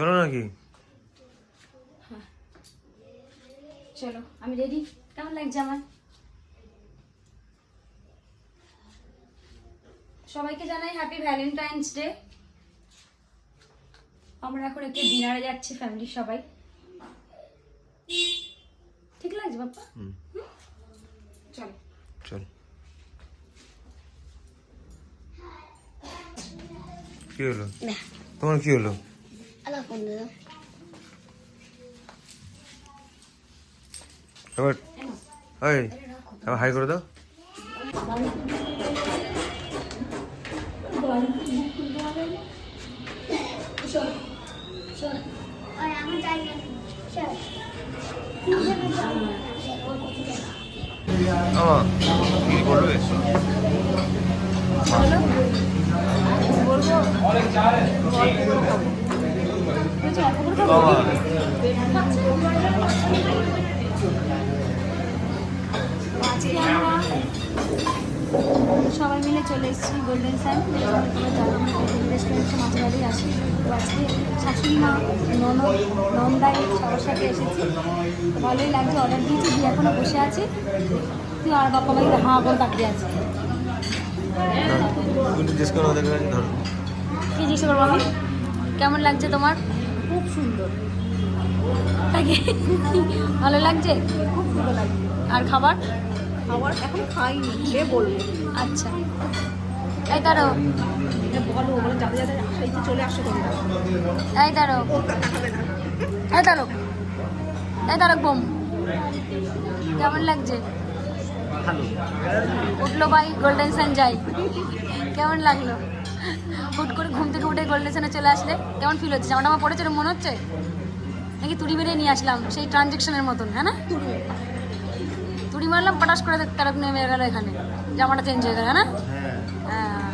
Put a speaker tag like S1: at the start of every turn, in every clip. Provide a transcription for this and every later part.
S1: চলো নাকি?
S2: চলো আমি রেডি কেমন লাগছে আমার? সবাইকে জানাই হ্যাপি ভ্যালেন্টাইন্স ডে আমরা এখন একটু ডিনারে যাচ্ছি ফ্যামিলির সবাই। ঠিক লাগছে বাপ্পা। চলো।
S1: চল। কি হলো? তোমার কি হলো?
S3: আলা ফোন দাও
S1: এবার এই এবার হাই করে দাও। কি বলবে আমা
S2: আজকে আমরা সবাই মিলে চলে এসেছি গোল্ডেন তোমরা রেস্টুরেন্টে মাঝে মাঝেই আসি তো আজকে শাশুড়ি মা ননদ নন্দাই সবার সাথে এসেছি। ভালোই লাগছে অর্ডার দিয়েছি দিয়ে এখনও বসে আছি তুই আর বাপ্পা ভাই হাঁ করে তাকিয়ে আছে। করব কেমন লাগছে তোমার? খুব সুন্দর। ভালো লাগছে? খুব ভালো লাগছে। আর খাবার?
S4: খাবার এখন খাইনি খেয়ে বলব।
S2: আচ্ছা। এই দাঁড়ো
S4: বলো বলে যাতে যাতে আসা চলে আসো তোমরা।
S2: এই দাঁড়ো এই দাঁড়ো এই দাঁড়ো বোম। কেমন লাগছে? উঠল ভাই গোল্ডেন সান যাই। কেমন লাগল? হুট করে ঘুম থেকে উঠে গোল্ডেন সানে চলে আসলে কেমন ফিল হচ্ছে? জামাটা আমার পড়েছে মনে হচ্ছে? নাকি তুড়ি মেরে নিয়ে আসলাম সেই ট্রানজেকশনের মতন হ্যাঁ না? তুড়ি মারলাম পটাশ করে তারক নেমে গেল এখানে। জামাটা চেঞ্জ হয়ে গেল হ্যাঁ না? হ্যাঁ।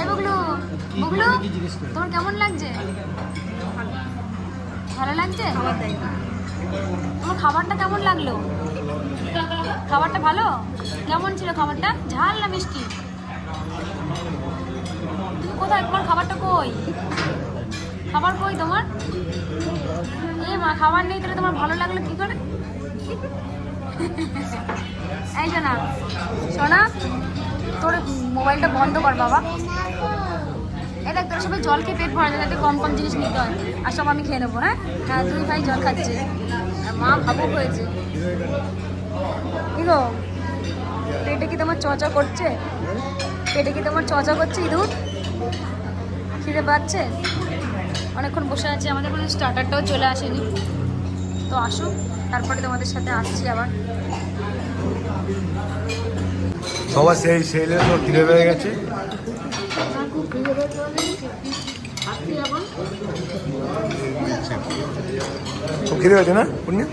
S2: এই বুগলু বুগলু তোমার কেমন লাগছে? ভালো। লাগছে? তোমার খাবারটা কেমন লাগল? খাবারটা ভালো? কেমন ছিল খাবারটা? ঝাল না মিষ্টি? কোথায়? তোমার খাবারটা কই? খাবার কই তোমার? এ মা, খাবার নেই তাহলে তোমার ভালো লাগল কি করে? এই শোনা শোনা তোর মোবাইলটা বন্ধ কর বাবা। দেখ, তোর সবাই জল খেয়ে পেট ভরা যাতে কম কম জিনিস নিতে হয়। আর সব আমি খেয়ে নেব হ্যাঁ? হ্যাঁ দুই ভাই জল খাচ্ছে মা ভাবুক হয়েছে। কি গো পেটে কি তোমার চচা করছে? পেটে কি তোমার চচা করছে ইঁদুর খিদে পাচ্ছে? অনেকক্ষণ বসে আছি, আমাদের কোনো স্টার্টারটাও চলে আসেনি। তো আসুক তারপরে তোমাদের সাথে আসছি আবার।
S1: সবার সেই সেলে তো খিদে পেয়ে গেছে। খিদে হয়েছে না, পূর্ণিমা?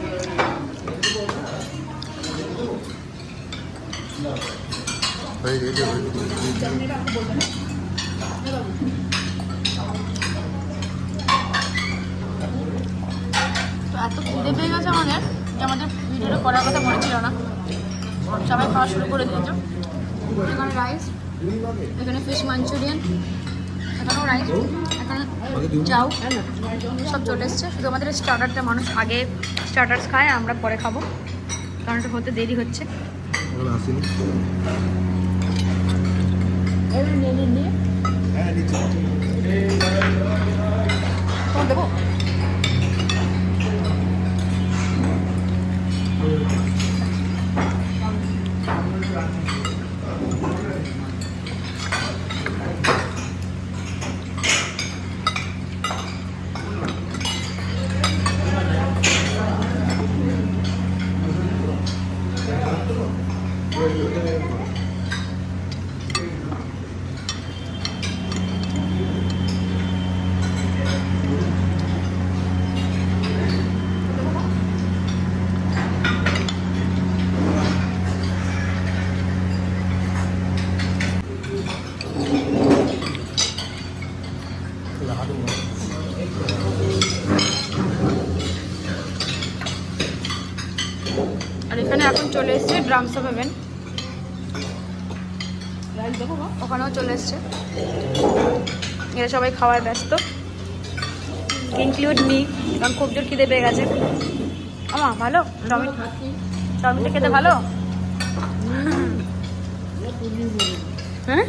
S2: এত খিদে পেয়ে গেছে আমাদের যে আমাদের ভিডিওটা করার কথা মনে ছিল না। সবাই খাওয়া শুরু করে এখানে রাইস এখানে ফিশ মাঞ্চুরিয়ান এখানেও রাইস এখানে সব চলে শুধু আমাদের স্টার্টারটা মানুষ আগে খায়, আমরা পরে খাব। কারণ হতে দেরি হচ্ছে।
S1: এখন আসেনি
S4: তোমার দেবো
S2: আর এখানে এখন চলে এসছে ড্রামস অফ হেভেন ওখানেও চলে এসছে। এরা সবাই খাওয়ায় ব্যস্ত। ইনক্লুড মি কারণ খুব জোর খিদে পেয়ে গেছে। আমা ভালো? চাউমিন চাউমিনটা খেতে ভালো? হ্যাঁ?